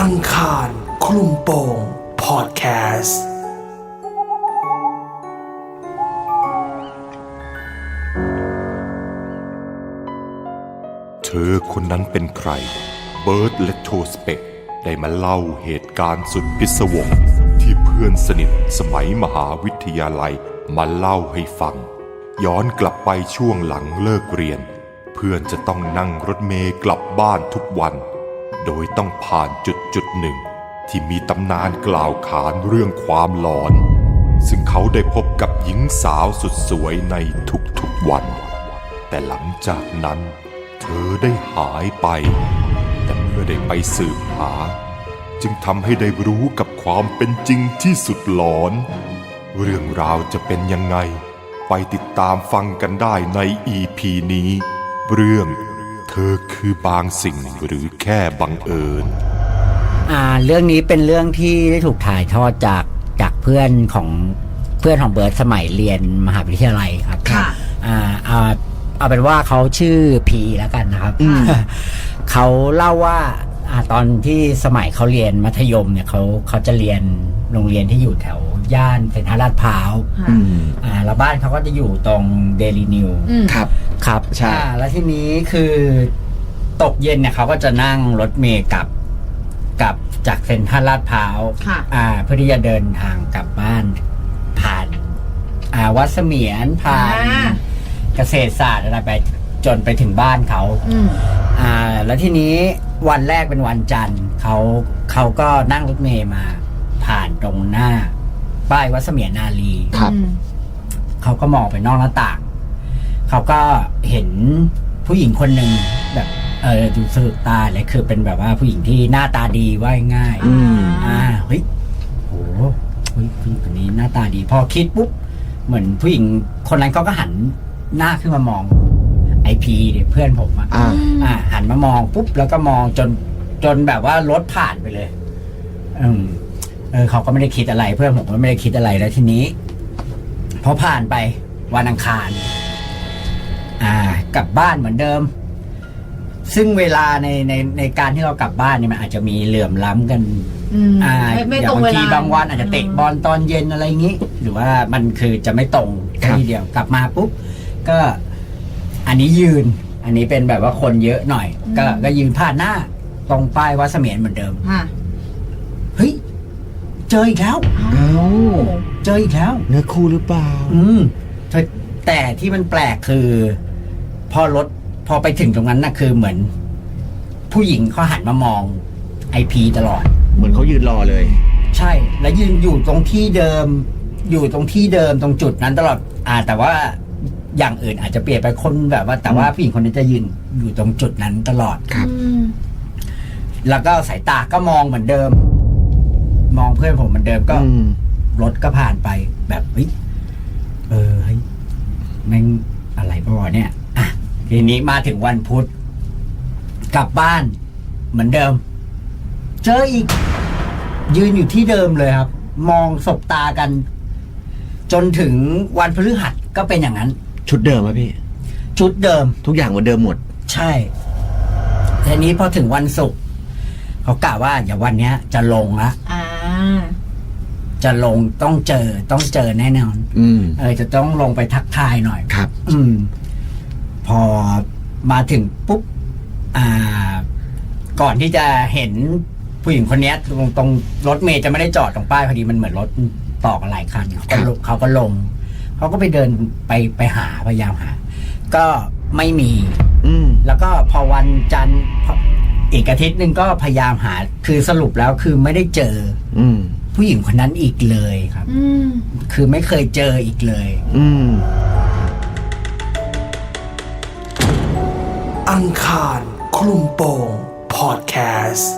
อังคารคลุมโปงพอดแคสต์เธอคนนั้นเป็นใคร เบิร์ตและโทสเปกได้มาเล่าเหตุการณ์สุดพิศวงที่เพื่อนสนิทสมัยมหาวิทยาลัยมาเล่าให้ฟัง ย้อนกลับไปช่วงหลังเลิกเรียน เพื่อนจะต้องนั่งรถเมล์กลับบ้านทุกวัน โดยต้องผ่านจุดจุดหนึ่ง ที่มีตำนานกล่าวขานเรื่องความหลอน ซึ่งเขาได้พบกับหญิงสาวสุดสวยในทุกๆวัน แต่หลังจากนั้น เธอได้หายไป แต่เมื่อได้ไปสืบหา จึงทำให้ได้รู้กับความเป็นจริงที่สุดหลอน เรื่องราวจะเป็นยังไง ไปติดตามฟังกันได้ใน EP นี้ เรื่อง เธอคือบางสิ่งหรือแค่บังเอิญ อ่า เรื่องนี้เป็นเรื่องที่ได้ถูกถ่ายทอดจากจากเพื่อนของเพื่อนของเบิร์ตสมัยเรียนมหาวิทยาลัยครับค่ะอ่าเอาเอาเป็นว่าเขาชื่อพีแล้วกันนะครับ เขาเล่าว่า อ่าตอนที่สมัยเขาเรียนมัธยมเนี่ยเขาเขาจะเรียนโรงเรียนที่อยู่แถวย่านเซ็นทรัลลาดพร้าวอืมอ่าแล้วบ้านเขาก็จะอยู่ตรงเดลินิว อืม ครับ ครับใช่ อ่าแล้วทีนี้คือตกเย็นเนี่ยเขาก็จะนั่งรถเมล์กลับกลับจากเซ็นทรัลลาดพร้าวค่ะ อ่า เพื่อที่จะเดินทางกลับบ้าน ผ่าน อ่าวัดเสมียนผ่านอ่าเกษตรศาสตร์อะไรไปจนไปถึงบ้านเขา อืม อ่า แล้วทีนี้ วันแรกเป็นวันจันทร์เขาเขาก็นั่งรถเมล์มา ผ่านตรงหน้า ป้ายวัดเสมียนนาลีครับ อืมเขาก็มองไปนอกหน้าต่าง เขาก็เห็นผู้หญิงคนหนึ่งแบบเออดูสะดุดตาเลยคือเป็นแบบว่าผู้หญิงที่หน้าตาดีว่าง่ายๆ อืม อ่าเฮ้ยโหเฮ้ยผู้หญิงคนนี้หน้าตาดี พอคิดปุ๊บ เหมือนผู้หญิงคนนั้นเขาก็หันหน้าขึ้นมามอง ไอพีเพื่อนผมอะอ่า อ่าหันมามองปุ๊บแล้วก็มองจนจนแบบว่ารถผ่านไปเลย อืมเออเขาก็ไม่ได้คิดอะไร เพื่อนผมก็ไม่ได้คิดอะไรแล้วทีนี้พอผ่านไปวันอังคาร อ่ากลับบ้านเหมือนเดิม ซึ่งเวลาในในในการที่เรากลับบ้านเนี่ยมันอาจจะมีเหลื่อมล้ำกัน อืมอ่าไม่ไม่อย่ตรงบางเวทีลา บางวันอาจจะเตะบอลตอนเย็นอะไรอย่างนี้ หรือว่ามันคือจะไม่ตรงครับ ทีเดียวกลับมาปุ๊บ ก็ อันนี้ยืน อันนี้เป็นแบบว่าคนเยอะหน่อย ก็ก็ยืนผ่านหน้า ตรงป้ายวัดเสมียนเหมือนเดิม ค่ะ เฮ้ย เจออีกแล้ว เอ้าเจออีกแล้ว เนื้อคู่หรือเปล่า อืมแต่แต่ที่มันแปลกคือ พอรถพอไปถึงตรงนั้นน่ะคือเหมือน ผู้หญิงเขาหันมามองไอพีตลอด เหมือนเขายืนรอเลย ใช่ แล้วยืนอยู่ตรงที่เดิม อยู่ตรงที่เดิมตรงจุดนั้นตลอด อ่า แต่ว่า อย่างอื่นอาจจะเปลี่ยนไปคนแบบว่า แต่ว่าผู้หญิงคนนี้จะยืนอยู่ตรงจุดนั้นตลอด ครับ อืมแล้วก็สายตาก็มองเหมือนเดิม มองเพื่อนผมเหมือนเดิมก็ อืม รถก็ผ่านไปแบบเฮ้ยเออเฮ้ยแม่งอะไรปะวะเนี่ย อะ ทีนี้มาถึงวันพุธ กลับบ้านเหมือนเดิม เจออีก ยืนอยู่ที่เดิมเลยครับ มองสบตากัน จนถึงวันพฤหัสก็เป็นอย่างนั้น ชุดเดิมไหมพี่ ชุดเดิม ทุกอย่างเหมือนเดิมหมด ใช่ทีนี้พอถึงวันศุกร์เขากะว่าอย่าวันเนี้ย จะลงละอ่า จะลงต้องเจอต้องเจอแน่นอนอืม เออจะต้องลงไปทักทายหน่อย ครับ อืม พอมาถึงปุ๊บ อ่า ก่อนที่จะเห็นผู้หญิงคนเนี้ยตรงตรงรถเมย์จะไม่ได้จอดตรงป้ายพอดีมันเหมือนรถต่อกันหลายคันเขาก็ลงเขาก็ลง เขาก็ไปเดินไปไปหาพยายามหา ก็ไม่มี อืม แล้วก็พอวันจันทร์พออีกอาทิตย์หนึ่งก็พยายามหา คือสรุปแล้วคือไม่ได้เจอ อืม ผู้หญิงคนนั้นอีกเลยครับ อืม คือไม่เคยเจออีกเลย อืม อังคารคลุมโปงพอดแคสต์